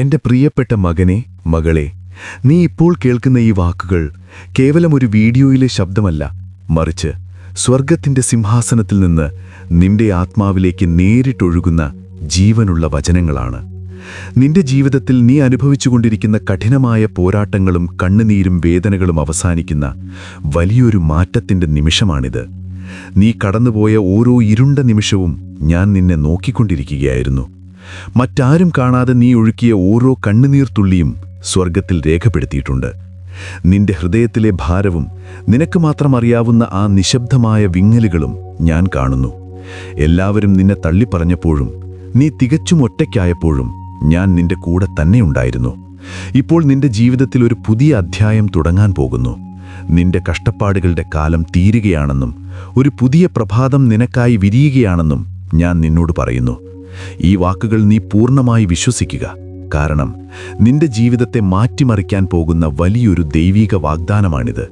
എന്റെ പ്രിയപ്പെട്ട മകനെ മകളെ നീ ഇപ്പോൾ കേൾക്കുന്ന ഈ വാക്കുകൾ കേവലം ഒരു വീഡിയോയിലെ ശബ്ദമല്ല. മറിച്ച് സ്വർഗത്തിന്റെ സിംഹാസനത്തിൽ നിന്ന് നിന്റെ ആത്മാവിലേക്ക് നേരിട്ടൊഴുകുന്ന ജീവനുള്ള വചനങ്ങളാണ്. നിന്റെ ജീവിതത്തിൽ നീ അനുഭവിച്ചുകൊണ്ടിരിക്കുന്ന കഠിനമായ പോരാട്ടങ്ങളും കണ്ണുനീരും വേദനകളും അവസാനിക്കുന്ന വലിയൊരു മാറ്റത്തിന്റെ നിമിഷമാണിത്. നീ കടന്നുപോയ ഓരോ ഇരുണ്ട നിമിഷവും ഞാൻ നിന്നെ നോക്കിക്കൊണ്ടിരിക്കുകയായിരുന്നു. മറ്റാരും കാണാതെ നീ ഒഴുക്കിയ ഓരോ കണ്ണുനീർ തുള്ളിയും സ്വർഗത്തിൽ രേഖപ്പെടുത്തിയിട്ടുണ്ട്. നിന്റെ ഹൃദയത്തിലെ ഭാരവും നിനക്ക് മാത്രം അറിയാവുന്ന ആ നിശബ്ദമായ വിങ്ങലുകളും ഞാൻ കാണുന്നു. എല്ലാവരും നിന്നെ തള്ളിപ്പറഞ്ഞപ്പോഴും നീ തികച്ചും ഒറ്റയ്ക്കായപ്പോഴും ഞാൻ നിന്റെ കൂടെ തന്നെ ഉണ്ടായിരുന്നു. ഇപ്പോൾ നിന്റെ ജീവിതത്തിൽ ഒരു പുതിയ അധ്യായം തുടങ്ങാൻ പോകുന്നു. നിന്റെ കഷ്ടപ്പാടുകളുടെ കാലം തീരുകയാണെന്നും ഒരു പുതിയ പ്രഭാതം നിനക്കായി വിരിയുകയാണെന്നും ഞാൻ നിന്നോട് പറയുന്നു. ഈ വാക്കുകൾ നീ പൂർണമായി വിശ്വസിക്കുക. കാരണം നിന്റെ ജീവിതത്തെ മാറ്റിമറിക്കാൻ പോകുന്ന വലിയൊരു ദൈവീക വാഗ്ദാനമാണിത്.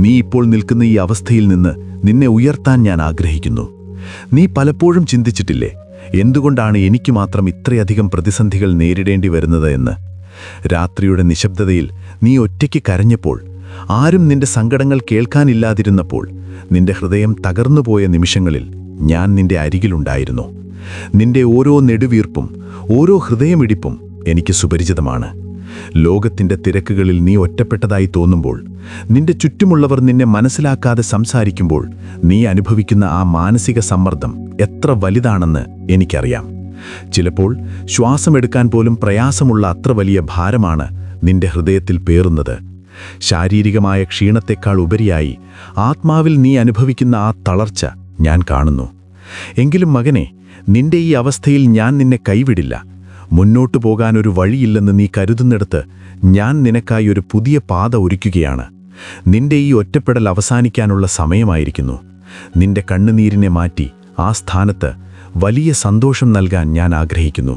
നീ ഇപ്പോൾ നിൽക്കുന്ന ഈ അവസ്ഥയിൽ നിന്ന് നിന്നെ ഉയർത്താൻ ഞാൻ ആഗ്രഹിക്കുന്നു. നീ പലപ്പോഴും ചിന്തിച്ചിട്ടില്ലേ എന്തുകൊണ്ടാണ് എനിക്ക് മാത്രം ഇത്രയധികം പ്രതിസന്ധികൾ നേരിടേണ്ടി വരുന്നത് എന്ന്? രാത്രിയുടെ നിശബ്ദതയിൽ നീ ഒറ്റയ്ക്ക് കരഞ്ഞപ്പോൾ ആരും നിന്റെ സങ്കടങ്ങൾ കേൾക്കാനില്ലാതിരുന്നപ്പോൾ നിന്റെ ഹൃദയം തകർന്നുപോയ നിമിഷങ്ങളിൽ ഞാൻ നിന്റെ അരികിലുണ്ടായിരുന്നു. നിന്റെ ഓരോ നെടുവീർപ്പും ഓരോ ഹൃദയമിടിപ്പും എനിക്ക് സുപരിചിതമാണ്. ലോകത്തിന്റെ തിരക്കുകളിൽ നീ ഒറ്റപ്പെട്ടതായി തോന്നുമ്പോൾ നിന്റെ ചുറ്റുമുള്ളവർ നിന്നെ മനസ്സിലാക്കാതെ സംസാരിക്കുമ്പോൾ നീ അനുഭവിക്കുന്ന ആ മാനസിക സമ്മർദ്ദം എത്ര വലുതാണെന്ന് എനിക്കറിയാം. ചിലപ്പോൾ ശ്വാസമെടുക്കാൻ പോലും പ്രയാസമുള്ള അത്ര വലിയ ഭാരമാണ് നിന്റെ ഹൃദയത്തിൽ പേറുന്നത്. ശാരീരികമായ ക്ഷീണത്തെക്കാൾ ഉപരിയായി ആത്മാവിൽ നീ അനുഭവിക്കുന്ന ആ തളർച്ച ഞാൻ കാണുന്നു. എങ്കിലും മകനെ നിന്റെ ഈ അവസ്ഥയിൽ ഞാൻ നിന്നെ കൈവിടില്ല. മുന്നോട്ടു പോകാൻ ഒരു വഴിയില്ലെന്ന് നീ കരുതുന്നിടത്ത് ഞാൻ നിനക്കായി ഒരു പുതിയ പാത ഒരുക്കുകയാണ്. നിന്റെ ഈ ഒറ്റപ്പെടൽ അവസാനിക്കാനുള്ള സമയമായിരിക്കുന്നു. നിന്റെ കണ്ണുനീരിനെ മാറ്റി ആ സ്ഥാനത്ത് വലിയ സന്തോഷം നൽകാൻ ഞാൻ ആഗ്രഹിക്കുന്നു.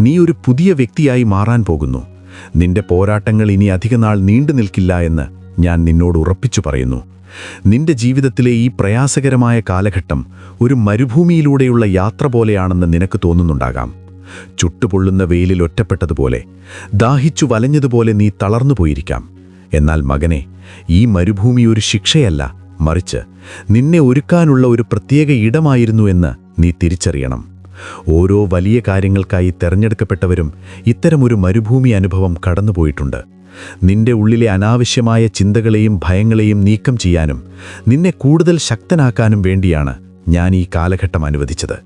നീ ഒരു പുതിയ വ്യക്തിയായി മാറാൻ പോകുന്നു. നിന്റെ പോരാട്ടങ്ങൾ ഇനി അധികനാൾ നീണ്ടു നിൽക്കില്ല എന്ന് ഞാൻ നിന്നോട് ഉറപ്പിച്ചു പറയുന്നു. നിന്റെ ജീവിതത്തിലെ ഈ പ്രയാസകരമായ കാലഘട്ടം ഒരു മരുഭൂമിയിലൂടെയുള്ള യാത്ര പോലെയാണെന്ന് നിനക്ക് തോന്നുന്നുണ്ടാകാം. ചുട്ടുപൊള്ളുന്ന വെയിലിൽ ഒറ്റപ്പെട്ടതുപോലെ ദാഹിച്ചു വലഞ്ഞതുപോലെ നീ തളർന്നു പോയിരിക്കാം. എന്നാൽ മകനെ ഈ മരുഭൂമി ഒരു ശിക്ഷയല്ല മറിച്ച് നിന്നെ ഒരുക്കാനുള്ള ഒരു പ്രത്യേക ഇടമായിരുന്നു എന്ന് നീ തിരിച്ചറിയണം. ഓരോ വലിയ കാര്യങ്ങൾക്കായി തെരഞ്ഞെടുക്കപ്പെട്ടവരും ഇത്തരമൊരു മരുഭൂമി അനുഭവം കടന്നുപോയിട്ടുണ്ട്. നിന്റെ ഉള്ളിലെ അനാവശ്യമായ ചിന്തകളെയും ഭയങ്ങളെയും നീക്കം ചെയ്യാനും നിന്നെ കൂടുതൽ ശക്തനാക്കാനും വേണ്ടിയാണ് ഞാൻ ഈ കാലഘട്ടം അനുവദിച്ചത്.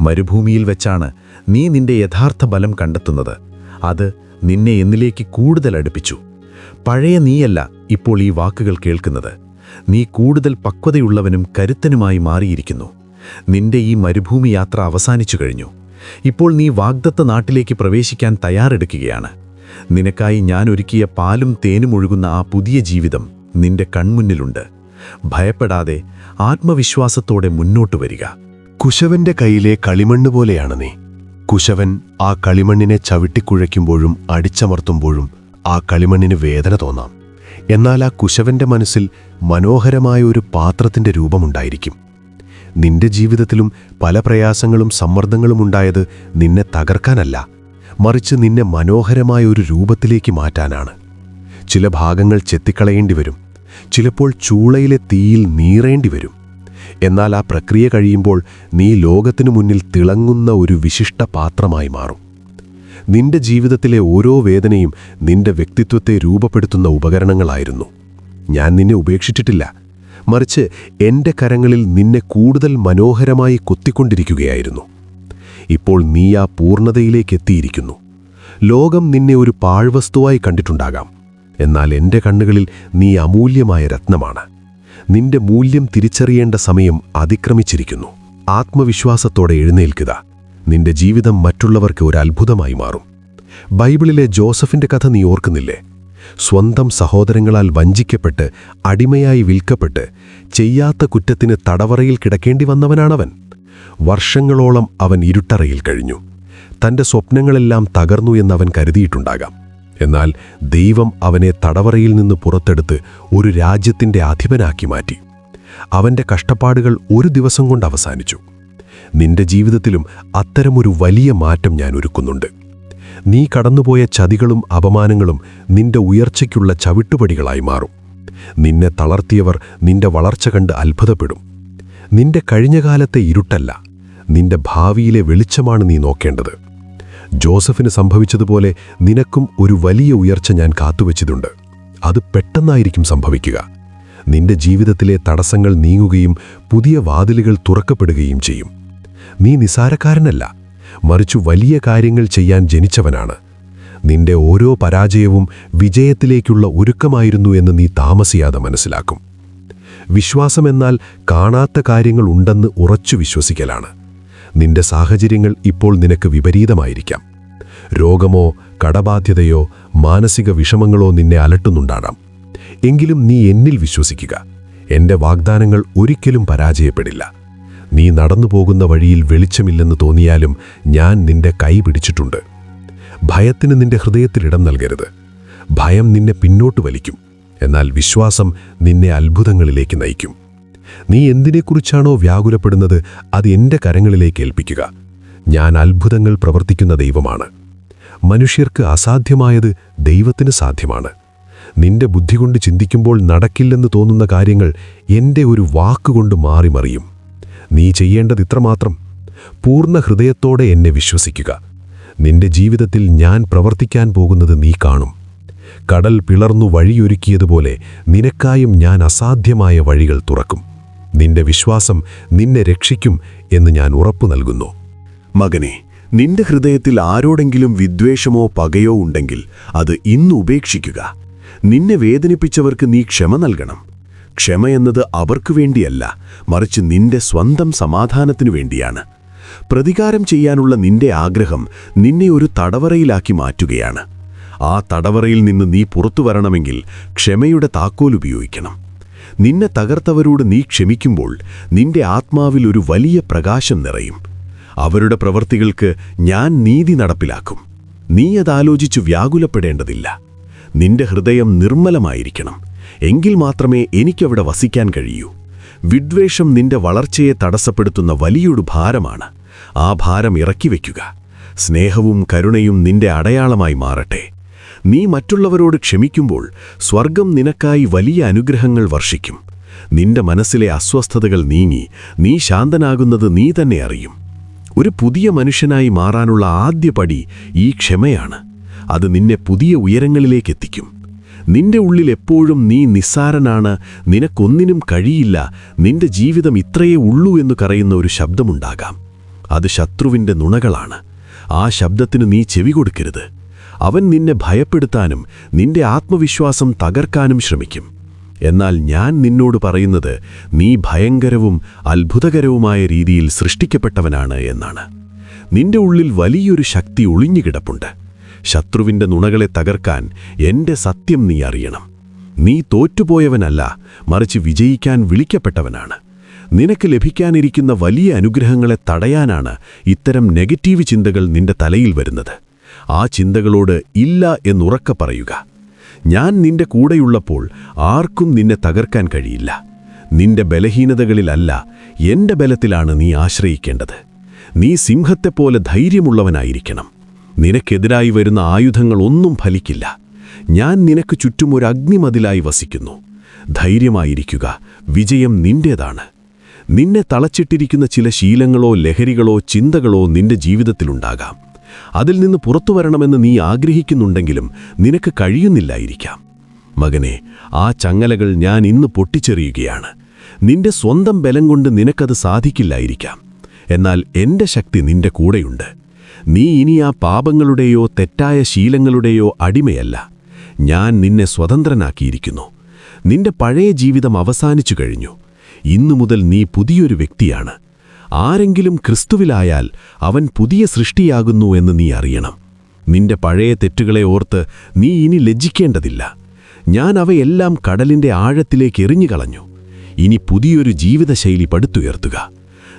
മരുഭൂമിയിൽ വെച്ചാണ് നീ നിന്റെ യഥാർത്ഥ ബലം കണ്ടെത്തുന്നത്. അത് നിന്നെ എന്നിലേക്ക് കൂടുതൽ അടുപ്പിച്ചു. പഴയ നീയല്ല ഇപ്പോൾ ഈ വാക്കുകൾ കേൾക്കുന്നത്. നീ കൂടുതൽ പക്വതയുള്ളവനും കരുത്തനുമായി മാറിയിരിക്കുന്നു. നിന്റെ ഈ മരുഭൂമി യാത്ര അവസാനിച്ചു കഴിഞ്ഞു. ഇപ്പോൾ നീ വാഗ്ദത്ത നാട്ടിലേക്ക് പ്രവേശിക്കാൻ തയ്യാറെടുക്കുകയാണ്. നിനക്കായി ഞാൻ ഒരുക്കിയ പാലും തേനും ഒഴുകുന്ന ആ പുതിയ ജീവിതം നിന്റെ കൺമുന്നിലുണ്ട്. ഭയപ്പെടാതെ ആത്മവിശ്വാസത്തോടെ മുന്നോട്ട് വരിക. കുശവന്റെ കയ്യിലെ കളിമണ്ണ് പോലെയാണ് നീ. കുശവൻ ആ കളിമണ്ണിനെ ചവിട്ടിക്കുഴയ്ക്കുമ്പോഴും അടിച്ചമർത്തുമ്പോഴും ആ കളിമണ്ണിന് വേദന തോന്നാം. എന്നാൽ ആ കുശവന്റെ മനസ്സിൽ മനോഹരമായ ഒരു പാത്രത്തിന്റെ രൂപമുണ്ടായിരിക്കും. നിന്റെ ജീവിതത്തിലും പല പ്രയാസങ്ങളും സമ്മർദ്ദങ്ങളും ഉണ്ടായത് നിന്നെ തകർക്കാനല്ല. മറിച്ച് നിന്നെ മനോഹരമായ ഒരു രൂപത്തിലേക്ക് മാറ്റാനാണ്. ചില ഭാഗങ്ങൾ ചെത്തിക്കളയേണ്ടി വരും. ചിലപ്പോൾ ചൂളയിലെ തീയിൽ നീറേണ്ടി വരും. എന്നാൽ ആ പ്രക്രിയ കഴിയുമ്പോൾ നീ ലോകത്തിനു മുന്നിൽ തിളങ്ങുന്ന ഒരു വിശിഷ്ട പാത്രമായി മാറും. നിന്റെ ജീവിതത്തിലെ ഓരോ വേദനയും നിന്റെ വ്യക്തിത്വത്തെ രൂപപ്പെടുത്തുന്ന ഉപകരണങ്ങളായിരുന്നു. ഞാൻ നിന്നെ ഉപേക്ഷിച്ചിട്ടില്ല. മറിച്ച് എന്റെ കരങ്ങളിൽ നിന്നെ കൂടുതൽ മനോഹരമായി കൊത്തിക്കൊണ്ടിരിക്കുകയായിരുന്നു. ഇപ്പോൾ നീ ആ പൂർണതയിലേക്ക് എത്തിയിരിക്കുന്നു. ലോകം നിന്നെ ഒരു പാഴ്വസ്തുവായി കണ്ടിട്ടുണ്ടാകാം. എന്നാൽ എന്റെ കണ്ണുകളിൽ നീ അമൂല്യമായ രത്നമാണ്. നിന്റെ മൂല്യം തിരിച്ചറിയേണ്ട സമയം അതിക്രമിച്ചിരിക്കുന്നു. ആത്മവിശ്വാസത്തോടെ എഴുന്നേൽക്കുക. നിന്റെ ജീവിതം മറ്റുള്ളവർക്ക് ഒരു അത്ഭുതമായി മാറും. ബൈബിളിലെ ജോസഫിന്റെ കഥ നീ ഓർക്കുന്നില്ലേ? സ്വന്തം സഹോദരങ്ങളാൽ വഞ്ചിക്കപ്പെട്ട് അടിമയായി വിൽക്കപ്പെട്ട് ചെയ്യാത്ത കുറ്റത്തിന് തടവറയിൽ കിടക്കേണ്ടി വന്നവനാണവൻ. വർഷങ്ങളോളം അവൻ ഇരുട്ടറയിൽ കഴിഞ്ഞു. തന്റെ സ്വപ്നങ്ങളെല്ലാം തകർന്നു എന്നവൻ കരുതിയിട്ടുണ്ടാകാം. എന്നാൽ ദൈവം അവനെ തടവറയിൽ നിന്ന് പുറത്തെടുത്ത് ഒരു രാജ്യത്തിന്റെ അധിപനാക്കി മാറ്റി. അവന്റെ കഷ്ടപ്പാടുകൾ ഒരു ദിവസം കൊണ്ട് അവസാനിച്ചു. നിന്റെ ജീവിതത്തിലും അത്തരമൊരു വലിയ മാറ്റം ഞാൻ ഒരുക്കുന്നുണ്ട്. നീ കടന്നുപോയ ചതികളും അപമാനങ്ങളും നിന്റെ ഉയർച്ചയ്ക്കുള്ള ചവിട്ടുപടികളായി മാറും. നിന്നെ തളർത്തിയവർ നിന്റെ വളർച്ച കണ്ട് അത്ഭുതപ്പെടും. നിന്റെ കഴിഞ്ഞകാലത്തെ ഇരുട്ടല്ല നിന്റെ ഭാവിയിലെ വെളിച്ചമാണ് നീ നോക്കേണ്ടത്. ജോസഫിന് സംഭവിച്ചതുപോലെ നിനക്കും ഒരു വലിയ ഉയർച്ച ഞാൻ കാത്തുവച്ചിട്ടുണ്ട്. അത് പെട്ടെന്നായിരിക്കും സംഭവിക്കുക. നിന്റെ ജീവിതത്തിലെ തടസ്സങ്ങൾ നീങ്ങുകയും പുതിയ വാതിലുകൾ തുറക്കപ്പെടുകയും ചെയ്യും. നീ നിസാരക്കാരനല്ല മറിച്ചു വലിയ കാര്യങ്ങൾ ചെയ്യാൻ ജനിച്ചവനാണ്. നിന്റെ ഓരോ പരാജയവും വിജയത്തിലേക്കുള്ള ഒരുക്കമായിരുന്നു എന്ന് നീ താമസിയാതെ മനസ്സിലാക്കും. വിശ്വാസമെന്നാൽ കാണാത്ത കാര്യങ്ങൾ ഉണ്ടെന്ന് ഉറച്ചു വിശ്വസിക്കലാണ്. നിന്റെ സാഹചര്യങ്ങൾ ഇപ്പോൾ നിനക്ക് വിപരീതമായിരിക്കാം. രോഗമോ കടബാധ്യതയോ മാനസിക വിഷമങ്ങളോ നിന്നെ അലട്ടുന്നുണ്ടാകാം. എങ്കിലും നീ എന്നിൽ വിശ്വസിക്കുക. എന്റെ വാഗ്ദാനങ്ങൾ ഒരിക്കലും പരാജയപ്പെടില്ല. നീ നടന്നു പോകുന്ന വഴിയിൽ വെളിച്ചമില്ലെന്ന് തോന്നിയാലും ഞാൻ നിന്റെ കൈ പിടിച്ചിട്ടുണ്ട്. ഭയത്തിന് നിന്റെ ഹൃദയത്തിൽ ഇടം നൽകരുത്. ഭയം നിന്നെ പിന്നോട്ട് വലിക്കും. എന്നാൽ വിശ്വാസം നിന്നെ അത്ഭുതങ്ങളിലേക്ക് നയിക്കും. നീ എന്തിനെക്കുറിച്ചാണോ വ്യാകുലപ്പെടുന്നത് അത് എന്റെ കരങ്ങളിലേക്ക് ഏൽപ്പിക്കുക. ഞാൻ അത്ഭുതങ്ങൾ പ്രവർത്തിക്കുന്ന ദൈവമാണ്. മനുഷ്യർക്ക് അസാധ്യമായത് ദൈവത്തിന് സാധ്യമാണ്. നിന്റെ ബുദ്ധി കൊണ്ട് ചിന്തിക്കുമ്പോൾ നടക്കില്ലെന്ന് തോന്നുന്ന കാര്യങ്ങൾ എന്റെ ഒരു വാക്കുകൊണ്ട് മാറി മറിയും നീ ചെയ്യേണ്ടത് ഇത്രമാത്രം. പൂർണ ഹൃദയത്തോടെ എന്നെ വിശ്വസിക്കുക. നിന്റെ ജീവിതത്തിൽ ഞാൻ പ്രവർത്തിക്കാൻ പോകുന്നത് നീ കാണും. കടൽ പിളർന്നു വഴിയൊരുക്കിയതുപോലെ നിനക്കായും ഞാൻ അസാധ്യമായ വഴികൾ തുറക്കും. നിന്റെ വിശ്വാസം നിന്നെ രക്ഷിക്കും എന്ന് ഞാൻ ഉറപ്പു നൽകുന്നു. മകനെ നിന്റെ ഹൃദയത്തിൽ ആരോടെങ്കിലും വിദ്വേഷമോ പകയോ ഉണ്ടെങ്കിൽ അത് ഇന്ന് ഉപേക്ഷിക്കുക. നിന്നെ വേദനിപ്പിച്ചവർക്ക് നീ ക്ഷമ നൽകണം. ക്ഷമ എന്നത് അവർക്കു വേണ്ടിയല്ല മറിച്ച് നിന്റെ സ്വന്തം സമാധാനത്തിനു വേണ്ടിയാണ്. പ്രതികാരം ചെയ്യാനുള്ള നിന്റെ ആഗ്രഹം നിന്നെ ഒരു തടവറയിലാക്കി മാറ്റുകയാണ്. ആ തടവറയിൽ നിന്ന് നീ പുറത്തു വരണമെങ്കിൽ ക്ഷമയുടെ താക്കോൽ ഉപയോഗിക്കണം. നിന്നെ തകർത്തവരോട് നീ ക്ഷമിക്കുമ്പോൾ നിന്റെ ആത്മാവിൽ ഒരു വലിയ പ്രകാശം നിറയും. അവരുടെ പ്രവൃത്തികൾക്ക് ഞാൻ നീതി നടപ്പിലാക്കും. നീ അതാലോചിച്ചു വ്യാകുലപ്പെടേണ്ടതില്ല. നിന്റെ ഹൃദയം നിർമ്മലമായിരിക്കണം. എങ്കിൽ മാത്രമേ എനിക്കവിടെ വസിക്കാൻ കഴിയൂ. വിദ്വേഷം നിന്റെ വളർച്ചയെ തടസ്സപ്പെടുത്തുന്ന വലിയൊരു ഭാരമാണ്. ആ ഭാരം ഇറക്കി വയ്ക്കുക സ്നേഹവും കരുണയും നിന്റെ അടയാളമായി മാറട്ടെ. നീ മറ്റുള്ളവരോട് ക്ഷമിക്കുമ്പോൾ സ്വർഗം നിനക്കായി വലിയ അനുഗ്രഹങ്ങൾ വർഷിക്കും. നിന്റെ മനസ്സിലെ അസ്വസ്ഥതകൾ നീങ്ങി നീ ശാന്തനാകുന്നത് നീ തന്നെ അറിയും. ഒരു പുതിയ മനുഷ്യനായി മാറാനുള്ള ആദ്യ പടി ഈ ക്ഷമയാണ്. അത് നിന്നെ പുതിയ ഉയരങ്ങളിലേക്ക് എത്തിക്കും. നിന്റെ ഉള്ളിൽ എപ്പോഴും നീ നിസ്സാരനാണ് നിനക്കൊന്നിനും കഴിയില്ല നിന്റെ ജീവിതം ഇത്രയേ ഉള്ളൂ എന്ന് കറയുന്ന ഒരു ശബ്ദമുണ്ടാകാം. അത് ശത്രുവിന്റെ നുണകളാണ്. ആ ശബ്ദത്തിന് നീ ചെവി കൊടുക്കരുത്. അവൻ നിന്നെ ഭയപ്പെടുത്താനും നിന്റെ ആത്മവിശ്വാസം തകർക്കാനും ശ്രമിക്കും. എന്നാൽ ഞാൻ നിന്നോട് പറയുന്നത് നീ ഭയങ്കരവും അത്ഭുതകരവുമായ രീതിയിൽ സൃഷ്ടിക്കപ്പെട്ടവനാണ് എന്നാണ്. നിന്റെ ഉള്ളിൽ വലിയൊരു ശക്തി ഒളിഞ്ഞുകിടപ്പുണ്ട് ശത്രുവിന്റെ നുണകളെ തകർക്കാൻ എന്റെ സത്യം നീ അറിയണം. നീ തോറ്റുപോയവനല്ല മറിച്ച് വിജയിക്കാൻ വിളിക്കപ്പെട്ടവനാണ്. നിനക്ക് ലഭിക്കാനിരിക്കുന്ന വലിയ അനുഗ്രഹങ്ങളെ തടയാനാണ് ഇത്തരം നെഗറ്റീവ് ചിന്തകൾ നിന്റെ തലയിൽ വരുന്നത്. ആ ചിന്തകളോട് ഇല്ല എന്നുറക്ക പറയുക. ഞാൻ നിന്റെ കൂടെയുള്ളപ്പോൾ ആർക്കും നിന്നെ തകർക്കാൻ കഴിയില്ല. നിന്റെ ബലഹീനതകളിലല്ല എന്റെ ബലത്തിലാണ് നീ ആശ്രയിക്കേണ്ടത്. നീ സിംഹത്തെപ്പോലെ ധൈര്യമുള്ളവനായിരിക്കണം. നിനക്കെതിരായി വരുന്ന ആയുധങ്ങളൊന്നും ഫലിക്കില്ല. ഞാൻ നിനക്ക് ചുറ്റും ഒരു അഗ്നിമതിലായി വസിക്കുന്നു. ധൈര്യമായിരിക്കുക വിജയം നിന്റേതാണ്. നിന്നെ തളച്ചിട്ടിരിക്കുന്ന ചില ശീലങ്ങളോ ലഹരികളോ ചിന്തകളോ നിന്റെ ജീവിതത്തിലുണ്ടാകാം. അതിൽ നിന്ന് പുറത്തു വരണമെന്ന് നീ ആഗ്രഹിക്കുന്നുണ്ടെങ്കിലും നിനക്ക് കഴിയുന്നില്ലായിരിക്കാം. മകനെ ആ ചങ്ങലകൾ ഞാൻ ഇന്ന് പൊട്ടിച്ചെറിയുകയാണ്. നിന്റെ സ്വന്തം ബലം കൊണ്ട് നിനക്കത് സാധിക്കില്ലായിരിക്കാം. എന്നാൽ എന്റെ ശക്തി നിന്റെ കൂടെയുണ്ട്. നീ ഇനി ആ പാപങ്ങളുടെയോ തെറ്റായ ശീലങ്ങളുടെയോ അടിമയല്ല. ഞാൻ നിന്നെ സ്വതന്ത്രനാക്കിയിരിക്കുന്നു. നിന്റെ പഴയ ജീവിതം അവസാനിച്ചു കഴിഞ്ഞു. ഇന്നു മുതൽ നീ പുതിയൊരു വ്യക്തിയാണ്. ആരെങ്കിലും ക്രിസ്തുവിലായാൽ അവൻ പുതിയ സൃഷ്ടിയാകുന്നു എന്ന് നീ അറിയണം. നിന്റെ പഴയ തെറ്റുകളെ ഓർത്ത് നീ ഇനി ലജ്ജിക്കേണ്ടതില്ല. ഞാൻ അവയെല്ലാം കടലിന്റെ ആഴത്തിലേക്ക് എറിഞ്ഞുകളഞ്ഞു. ഇനി പുതിയൊരു ജീവിതശൈലി പടുത്തുയർത്തുക.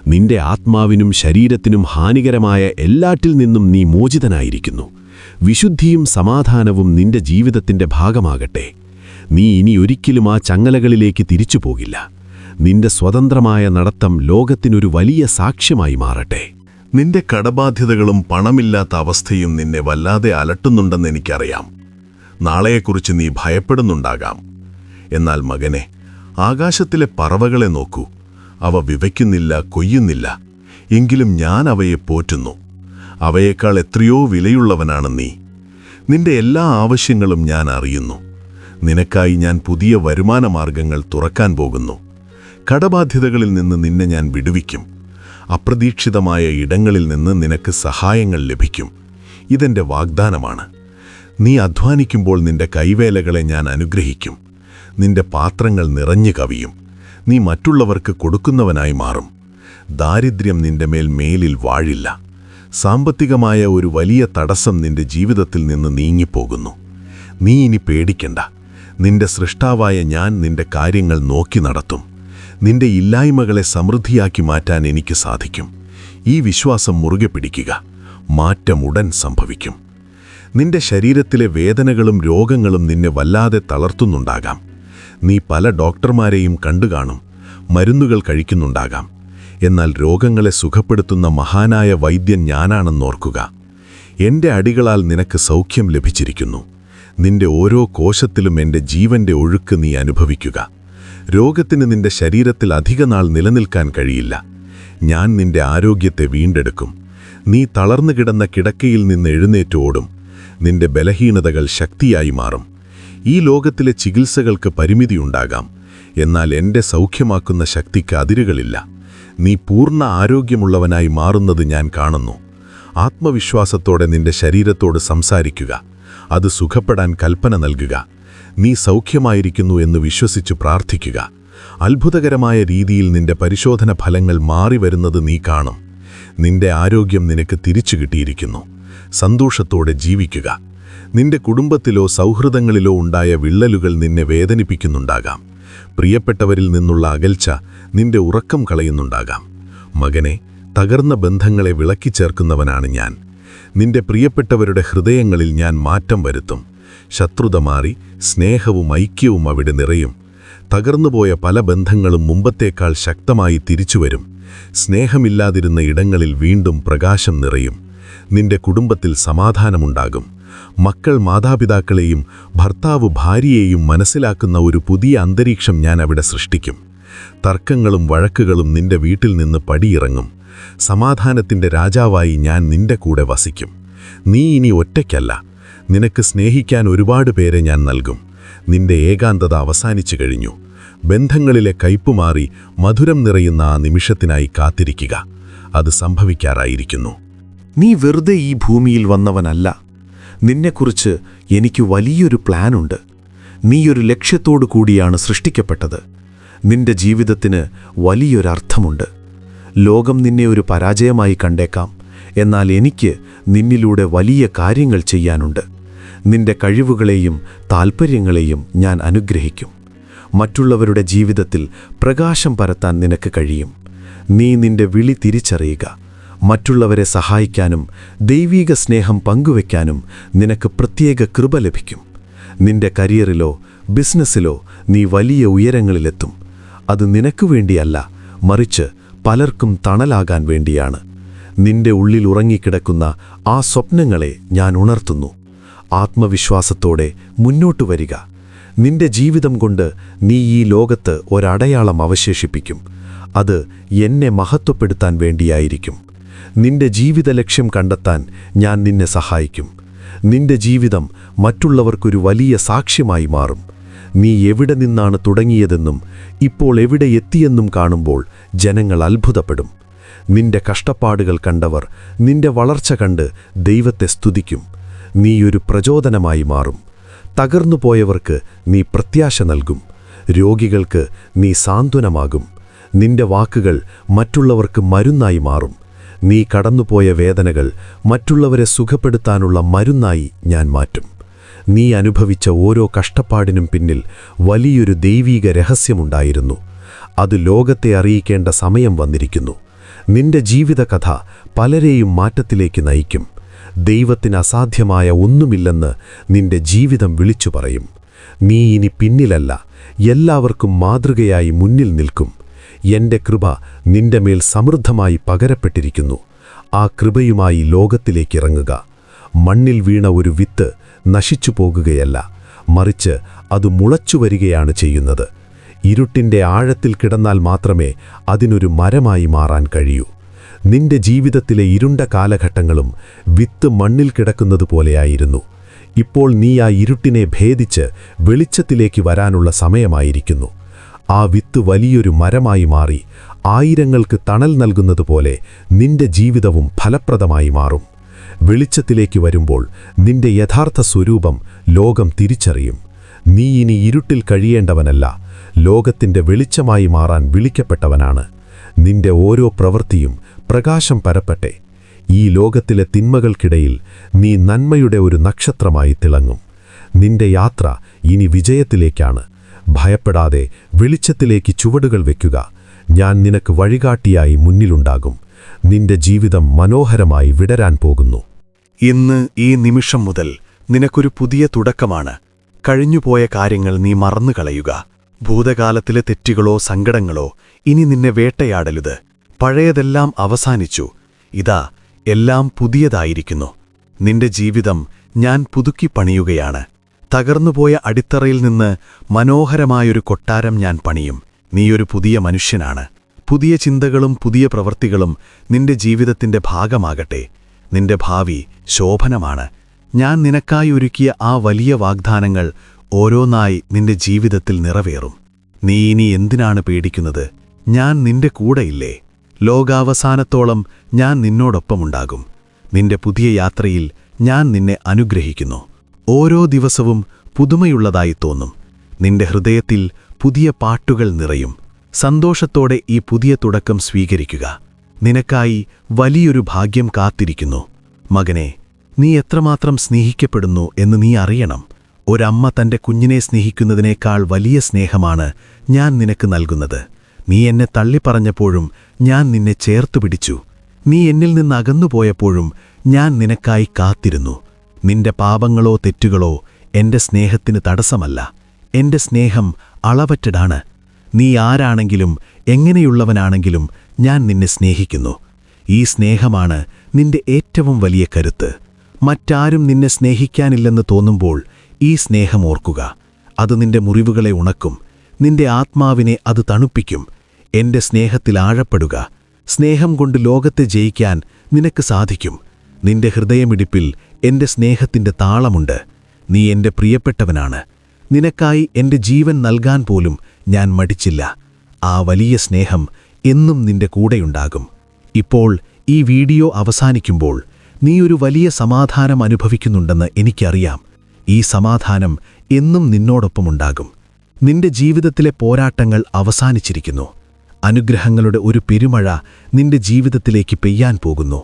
നിന്റെ ആത്മാവിനും ശരീരത്തിനും ഹാനികരമായ എല്ലാറ്റിൽ നിന്നും നീ മോചിതനായിരിക്കുന്നു. വിശുദ്ധിയും സമാധാനവും നിന്റെ ജീവിതത്തിന്റെ ഭാഗമാകട്ടെ. നീ ഇനി ഒരിക്കലും ആ ചങ്ങലകളിലേക്ക് തിരിച്ചു പോകില്ല നിന്റെ സ്വതന്ത്രമായ നടത്തം ലോകത്തിനൊരു വലിയ സാക്ഷ്യമായി മാറട്ടെ. നിന്റെ കടബാധ്യതകളും പണമില്ലാത്ത അവസ്ഥയും നിന്നെ വല്ലാതെ അലട്ടുന്നുണ്ടെന്ന് എനിക്കറിയാം. നാളെയെക്കുറിച്ച് നീ ഭയപ്പെടുന്നുണ്ടാകാം. എന്നാൽ മകനെ ആകാശത്തിലെ പറവകളെ നോക്കൂ. അവ വിവയ്ക്കുന്നില്ല കൊയ്യുന്നില്ല. എങ്കിലും ഞാൻ അവയെ പോറ്റുന്നു. അവയേക്കാൾ എത്രയോ വിലയുള്ളവനാണ് നീ. നിന്റെ എല്ലാ ആവശ്യങ്ങളും ഞാൻ അറിയുന്നു. നിനക്കായി ഞാൻ പുതിയ വരുമാന മാർഗങ്ങൾ തുറക്കാൻ പോകുന്നു. കടബാധ്യതകളിൽ നിന്ന് നിന്നെ ഞാൻ വിടുവിക്കും. അപ്രതീക്ഷിതമായ ഇടങ്ങളിൽ നിന്ന് നിനക്ക് സഹായങ്ങൾ ലഭിക്കും. ഇതെന്റെ വാഗ്ദാനമാണ്. നീ അധ്വാനിക്കുമ്പോൾ നിന്റെ കൈവേലകളെ ഞാൻ അനുഗ്രഹിക്കും. നിന്റെ പാത്രങ്ങൾ നിറഞ്ഞു കവിയും. നീ മറ്റുള്ളവർക്ക് കൊടുക്കുന്നവനായി മാറും. ദാരിദ്ര്യം നിന്റെ മേൽ മേലിൽ വാഴില്ല. സാമ്പത്തികമായ ഒരു വലിയ തടസ്സം നിന്റെ ജീവിതത്തിൽ നിന്ന് നീങ്ങിപ്പോകുന്നു. നീ ഇനി പേടിക്കണ്ട. നിന്റെ സൃഷ്ടാവായ ഞാൻ നിന്റെ കാര്യങ്ങൾ നോക്കി നടത്തും. നിന്റെ ഇല്ലായ്മകളെ സമൃദ്ധിയാക്കി മാറ്റാൻ എനിക്ക് സാധിക്കും. ഈ വിശ്വാസം മുറുകെ പിടിക്കുക. മാറ്റമുടൻ സംഭവിക്കും. നിന്റെ ശരീരത്തിലെ വേദനകളും രോഗങ്ങളും നിന്നെ വല്ലാതെ തളർത്തുന്നുണ്ടാകാം. നീ പല ഡോക്ടർമാരെയും കണ്ടുകാണും മരുന്നുകൾ കഴിക്കുന്നുണ്ടാകാം. എന്നാൽ രോഗങ്ങളെ സുഖപ്പെടുത്തുന്ന മഹാനായ വൈദ്യൻ ഞാനാണെന്നോർക്കുക എന്റെ അടികളാൽ നിനക്ക് സൗഖ്യം ലഭിച്ചിരിക്കുന്നു. നിന്റെ ഓരോ കോശത്തിലും എന്റെ ജീവന്റെ ഒഴുക്ക് നീ അനുഭവിക്കുക. രോഗത്തിന് നിന്റെ ശരീരത്തിൽ അധികനാൾ നിലനിൽക്കാൻ കഴിയില്ല. ഞാൻ നിന്റെ ആരോഗ്യത്തെ വീണ്ടെടുക്കും. നീ തളർന്നു കിടന്ന കിടക്കയിൽ നിന്ന് എഴുന്നേറ്റോടും നിന്റെ ബലഹീനതകൾ ശക്തിയായി മാറും. ഈ ലോകത്തിലെ ചികിത്സകൾക്ക് പരിമിതിയുണ്ടാകാം എന്നാൽ എന്റെ സൗഖ്യമാക്കുന്ന ശക്തിക്ക് അതിരുകളില്ല. നീ പൂർണ ആരോഗ്യമുള്ളവനായി മാറുന്നത് ഞാൻ കാണുന്നു. ആത്മവിശ്വാസത്തോടെ നിന്റെ ശരീരത്തോട് സംസാരിക്കുക. അത് സുഖപ്പെടാൻ കൽപ്പന നൽകുക. നീ സൗഖ്യമായിരിക്കുന്നു എന്ന് വിശ്വസിച്ച് പ്രാർത്ഥിക്കുക. അത്ഭുതകരമായ രീതിയിൽ നിന്റെ പരിശോധന ഫലങ്ങൾ മാറി വരുന്നത് നീ കാണും. നിന്റെ ആരോഗ്യം നിനക്ക് തിരിച്ചു കിട്ടിയിരിക്കുന്നു. സന്തോഷത്തോടെ ജീവിക്കുക. നിന്റെ കുടുംബത്തിലോ സൗഹൃദങ്ങളിലോ ഉണ്ടായ വിള്ളലുകൾ നിന്നെ വേദനിപ്പിക്കുന്നുണ്ടാകാം. പ്രിയപ്പെട്ടവരിൽ നിന്നുള്ള അകൽച്ച നിന്റെ ഉറക്കം കളയുന്നുണ്ടാകാം. മകനെ തകർന്ന ബന്ധങ്ങളെ വിളക്കിച്ചേർക്കുന്നവനാണ് ഞാൻ. നിന്റെ പ്രിയപ്പെട്ടവരുടെ ഹൃദയങ്ങളിൽ ഞാൻ മാറ്റം വരുത്തും. ശത്രുത മാറി സ്നേഹവും ഐക്യവും അവിടെ നിറയും. തകർന്നുപോയ പല ബന്ധങ്ങളും മുമ്പത്തേക്കാൾ ശക്തമായി തിരിച്ചുവരും. സ്നേഹമില്ലാതിരുന്ന ഇടങ്ങളിൽ വീണ്ടും പ്രകാശം നിറയും. നിന്റെ കുടുംബത്തിൽ സമാധാനമുണ്ടാകും. മക്കൾ മാതാപിതാക്കളെയും ഭർത്താവ് ഭാര്യയെയും മനസ്സിലാക്കുന്ന ഒരു പുതിയ അന്തരീക്ഷം ഞാൻ അവിടെ സൃഷ്ടിക്കും. തർക്കങ്ങളും വഴക്കുകളും നിന്റെ വീട്ടിൽ നിന്ന് പടിയിറങ്ങും. സമാധാനത്തിന്റെ രാജാവായി ഞാൻ നിന്റെ കൂടെ വസിക്കും. നീ ഇനി ഒറ്റയ്ക്കല്ല. നിനക്ക് സ്നേഹിക്കാൻ ഒരുപാട് പേരെ ഞാൻ നൽകും. നിന്റെ ഏകാന്തത അവസാനിച്ചു കഴിഞ്ഞു. ബന്ധങ്ങളിലെ കയ്പുമാറി മധുരം നിറയുന്ന ആ നിമിഷത്തിനായി കാത്തിരിക്കുക. അത് സംഭവിക്കാറായിരിക്കുന്നു. നീ വെറുതെ ഈ ഭൂമിയിൽ വന്നവനല്ല. നിന്നെക്കുറിച്ച് എനിക്ക് വലിയൊരു പ്ലാനുണ്ട്. നീയൊരു ലക്ഷ്യത്തോടു കൂടിയാണ് സൃഷ്ടിക്കപ്പെട്ടത്. നിന്റെ ജീവിതത്തിന് വലിയൊരർത്ഥമുണ്ട്. ലോകം നിന്നെ ഒരു പരാജയമായി കണ്ടേക്കാം. എന്നാൽ എനിക്ക് നിന്നിലൂടെ വലിയ കാര്യങ്ങൾ ചെയ്യാനുണ്ട്. നിന്റെ കഴിവുകളെയും താൽപ്പര്യങ്ങളെയും ഞാൻ അനുഗ്രഹിക്കും. മറ്റുള്ളവരുടെ ജീവിതത്തിൽ പ്രകാശം പരത്താൻ നിനക്ക് കഴിയും. നീ നിന്റെ വിളി തിരിച്ചറിയുക. മറ്റുള്ളവരെ സഹായിക്കാനും ദൈവീക സ്നേഹം പങ്കുവയ്ക്കാനും നിനക്ക് പ്രത്യേക കൃപ ലഭിക്കും. നിന്റെ കരിയറിലോ ബിസിനസ്സിലോ നീ വലിയ ഉയരങ്ങളിലെത്തും. അത് നിനക്കു വേണ്ടിയല്ല മറിച്ച് പലർക്കും തണലാകാൻ വേണ്ടിയാണ്. നിന്റെ ഉള്ളിൽ ഉറങ്ങിക്കിടക്കുന്ന ആ സ്വപ്നങ്ങളെ ഞാൻ ഉണർത്തുന്നു. ആത്മവിശ്വാസത്തോടെ മുന്നോട്ടു വരിക. നിന്റെ ജീവിതം കൊണ്ട് നീ ഈ ലോകത്ത് ഒരടയാളം അവശേഷിപ്പിക്കും. അത് എന്നെ മഹത്വപ്പെടുത്താൻ വേണ്ടിയായിരിക്കും. നിന്റെ ജീവിത ലക്ഷ്യം കണ്ടെത്താൻ ഞാൻ നിന്നെ സഹായിക്കും. നിന്റെ ജീവിതം മറ്റുള്ളവർക്കൊരു വലിയ സാക്ഷ്യമായി മാറും. നീ എവിടെ നിന്നാണ് തുടങ്ങിയതെന്നും ഇപ്പോൾ എവിടെ എത്തിയെന്നും കാണുമ്പോൾ ജനങ്ങൾ അത്ഭുതപ്പെടും. നിന്റെ കഷ്ടപ്പാടുകൾ കണ്ടവർ നിന്റെ വളർച്ച കണ്ട് ദൈവത്തെ സ്തുതിക്കും. നീയൊരു പ്രചോദനമായി മാറും. തകർന്നുപോയവർക്ക് നീ പ്രത്യാശ നൽകും. രോഗികൾക്ക് നീ സാന്ത്വനമാകും. നിന്റെ വാക്കുകൾ മറ്റുള്ളവർക്ക് മരുന്നായി മാറും. നീ കടന്നുപോയ വേദനകൾ മറ്റുള്ളവരെ സുഖപ്പെടുത്താനുള്ള മരുന്നായി ഞാൻ മാറ്റും. നീ അനുഭവിച്ച ഓരോ കഷ്ടപ്പാടിനും പിന്നിൽ വലിയൊരു ദൈവീക രഹസ്യമുണ്ടായിരുന്നു. അത് ലോകത്തെ അറിയിക്കേണ്ട സമയം വന്നിരിക്കുന്നു. നിന്റെ ജീവിതകഥ പലരെയും മാറ്റത്തിലേക്ക് നയിക്കും. ദൈവത്തിന് അസാധ്യമായ ഒന്നുമില്ലെന്ന് നിന്റെ ജീവിതം വിളിച്ചു പറയും. നീ ഇനി പിന്നിലല്ല എല്ലാവർക്കും മാതൃകയായി മുന്നിൽ നിൽക്കും. എന്റെ കൃപ നിന്റെ മേൽ സമൃദ്ധമായി പകരപ്പെട്ടിരിക്കുന്നു. ആ കൃപയുമായി ലോകത്തിലേക്കിറങ്ങുക മണ്ണിൽ വീണ ഒരു വിത്ത് നശിച്ചു പോകുകയല്ല മറിച്ച് അത് മുളച്ചു വരികയാണ് ചെയ്യുന്നത്. ഇരുട്ടിന്റെ ആഴത്തിൽ കിടന്നാൽ മാത്രമേ അതിനൊരു മരമായി മാറാൻ കഴിയൂ. നിന്റെ ജീവിതത്തിലെ ഇരുണ്ട കാലഘട്ടങ്ങളും വിത്ത് മണ്ണിൽ കിടക്കുന്നത് പോലെയായിരുന്നു. ഇപ്പോൾ നീ ആ ഇരുട്ടിനെ ഭേദിച്ച് വെളിച്ചത്തിലേക്ക് വരാനുള്ള സമയമായിരിക്കുന്നു. ആ വിത്ത് വലിയൊരു മരമായി മാറി ആയിരങ്ങൾക്ക് തണൽ നൽകുന്നത് പോലെ നിന്റെ ജീവിതവും ഫലപ്രദമായി മാറും. വെളിച്ചത്തിലേക്ക് വരുമ്പോൾ നിന്റെ യഥാർത്ഥ സ്വരൂപം ലോകം തിരിച്ചറിയും. നീ ഇനി ഇരുട്ടിൽ കഴിയേണ്ടവനല്ല ലോകത്തിന്റെ വെളിച്ചമായി മാറാൻ വിളിക്കപ്പെട്ടവനാണ്. നിന്റെ ഓരോ പ്രവൃത്തിയും പ്രകാശം പരപ്പട്ടെ. ഈ ലോകത്തിലെ തിന്മകൾക്കിടയിൽ നീ നന്മയുടെ ഒരു നക്ഷത്രമായി തിളങ്ങും. നിന്റെ യാത്ര ഇനി വിജയത്തിലേക്കാണ്. ഭയപ്പെടാതെ വെളിച്ചത്തിലേക്ക് ചുവടുകൾ വയ്ക്കുക ഞാൻ നിനക്ക് വഴികാട്ടിയായി മുന്നിലുണ്ടാകും. നിന്റെ ജീവിതം മനോഹരമായി വിടരാൻ പോകുന്നു. ഇന്ന് ഈ നിമിഷം മുതൽ നിനക്കൊരു പുതിയ തുടക്കമാണ്. കഴിഞ്ഞുപോയ കാര്യങ്ങൾ നീ മറന്നുകളയുക ഭൂതകാലത്തിലെ തെറ്റുകളോ സങ്കടങ്ങളോ ഇനി നിന്നെ വേട്ടയാടലുത് പഴയതെല്ലാം അവസാനിച്ചു. ഇതാ എല്ലാം പുതിയതായിരിക്കുന്നു. നിന്റെ ജീവിതം ഞാൻ പുതുക്കി പണിയുകയാണ്. തകർന്നുപോയ അടിത്തറയിൽ നിന്ന് മനോഹരമായൊരു കൊട്ടാരം ഞാൻ പണിയും. നീയൊരു പുതിയ മനുഷ്യനാണ്. പുതിയ ചിന്തകളും പുതിയ പ്രവൃത്തികളും നിന്റെ ജീവിതത്തിന്റെ ഭാഗമാകട്ടെ. നിന്റെ ഭാവി ശോഭനമാണ്. ഞാൻ നിനക്കായി ഒരുക്കിയ ആ വലിയ വാഗ്ദാനങ്ങൾ ഓരോന്നായി നിന്റെ ജീവിതത്തിൽ നിറവേറും. നീ ഇനി എന്തിനാണ് പേടിക്കുന്നത്? ഞാൻ നിന്റെ കൂടെയില്ലേ? ലോകാവസാനത്തോളം ഞാൻ നിന്നോടൊപ്പമുണ്ടാകും. നിന്റെ പുതിയ യാത്രയിൽ ഞാൻ നിന്നെ അനുഗ്രഹിക്കുന്നു. ഓരോ ദിവസവും പുതുമയുള്ളതായി തോന്നും. നിന്റെ ഹൃദയത്തിൽ പുതിയ പാട്ടുകൾ നിറയും. സന്തോഷത്തോടെ ഈ പുതിയ തുടക്കം സ്വീകരിക്കുക. നിനക്കായി വലിയൊരു ഭാഗ്യം കാത്തിരിക്കുന്നു. മകനെ നീ എത്രമാത്രം സ്നേഹിക്കപ്പെടുന്നു എന്ന് നീ അറിയണം. ഒരമ്മ തന്റെ കുഞ്ഞിനെ സ്നേഹിക്കുന്നതിനേക്കാൾ വലിയ സ്നേഹമാണ് ഞാൻ നിനക്ക് നൽകുന്നത്. നീ എന്നെ തള്ളിപ്പറഞ്ഞപ്പോഴും ഞാൻ നിന്നെ ചേർത്തു പിടിച്ചു. നീ എന്നിൽ നിന്ന് അകന്നുപോയപ്പോഴും ഞാൻ നിനക്കായി കാത്തിരുന്നു. നിന്റെ പാപങ്ങളോ തെറ്റുകളോ എന്റെ സ്നേഹത്തിന് തടസ്സമല്ല. എന്റെ സ്നേഹം അളവറ്റടാണ് നീ ആരാണെങ്കിലും എങ്ങനെയുള്ളവനാണെങ്കിലും ഞാൻ നിന്നെ സ്നേഹിക്കുന്നു. ഈ സ്നേഹമാണ് നിന്റെ ഏറ്റവും വലിയ കരുത്ത്. മറ്റാരും നിന്നെ സ്നേഹിക്കാനില്ലെന്ന് തോന്നുമ്പോൾ ഈ സ്നേഹം ഓർക്കുക. അത് നിന്റെ മുറിവുകളെ ഉണക്കും. നിന്റെ ആത്മാവിനെ അത് തണുപ്പിക്കും. എന്റെ സ്നേഹത്തിൽ ആഴപ്പെടുക. സ്നേഹം കൊണ്ട് ലോകത്തെ ജയിക്കാൻ നിനക്ക് സാധിക്കും. നിന്റെ ഹൃദയമിടിപ്പിൽ എന്റെ സ്നേഹത്തിന്റെ താളമുണ്ട്. നീ എന്റെ പ്രിയപ്പെട്ടവനാണ്. നിനക്കായി എന്റെ ജീവൻ നൽകാൻ പോലും ഞാൻ മടിച്ചില്ല. ആ വലിയ സ്നേഹം എന്നും നിന്റെ കൂടെയുണ്ടാകും. ഇപ്പോൾ ഈ വീഡിയോ അവസാനിക്കുമ്പോൾ നീ ഒരു വലിയ സമാധാനം അനുഭവിക്കുന്നുണ്ടെന്ന് എനിക്കറിയാം. ഈ സമാധാനം എന്നും നിന്നോടൊപ്പമുണ്ടാകും നിന്റെ ജീവിതത്തിലെ പോരാട്ടങ്ങൾ അവസാനിച്ചിരിക്കുന്നു. അനുഗ്രഹങ്ങളുടെ ഒരു പെരുമഴ നിന്റെ ജീവിതത്തിലേക്ക് പെയ്യാൻ പോകുന്നു.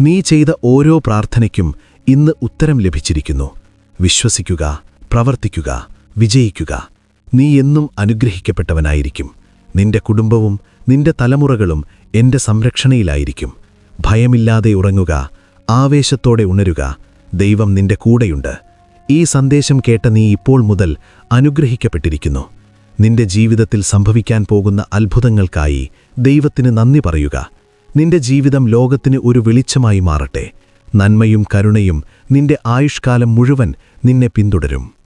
നീ ചെയ്ത ഓരോ പ്രാർത്ഥനയ്ക്കും ഇന്ന് ഉത്തരം ലഭിച്ചിരിക്കുന്നു. വിശ്വസിക്കുക പ്രവർത്തിക്കുക വിജയിക്കുക. നീ എന്നും അനുഗ്രഹിക്കപ്പെട്ടവനായിരിക്കും. നിന്റെ കുടുംബവും നിന്റെ തലമുറകളും എന്റെ സംരക്ഷണയിലായിരിക്കും. ഭയമില്ലാതെ ഉറങ്ങുക ആവേശത്തോടെ ഉണരുക. ദൈവം നിന്റെ കൂടെയുണ്ട്. ഈ സന്ദേശം കേട്ട നീ ഇപ്പോൾ മുതൽ അനുഗ്രഹിക്കപ്പെട്ടിരിക്കുന്നു. നിന്റെ ജീവിതത്തിൽ സംഭവിക്കാൻ പോകുന്ന അത്ഭുതങ്ങൾക്കായി ദൈവത്തിന് നന്ദി പറയുക. നിന്റെ ജീവിതം ലോകത്തിന് ഒരു വെളിച്ചമായി മാറട്ടെ. നന്മയും കരുണയും നിന്റെ ആയുഷ്കാലം മുഴുവൻ നിന്നെ പിന്തുടരും.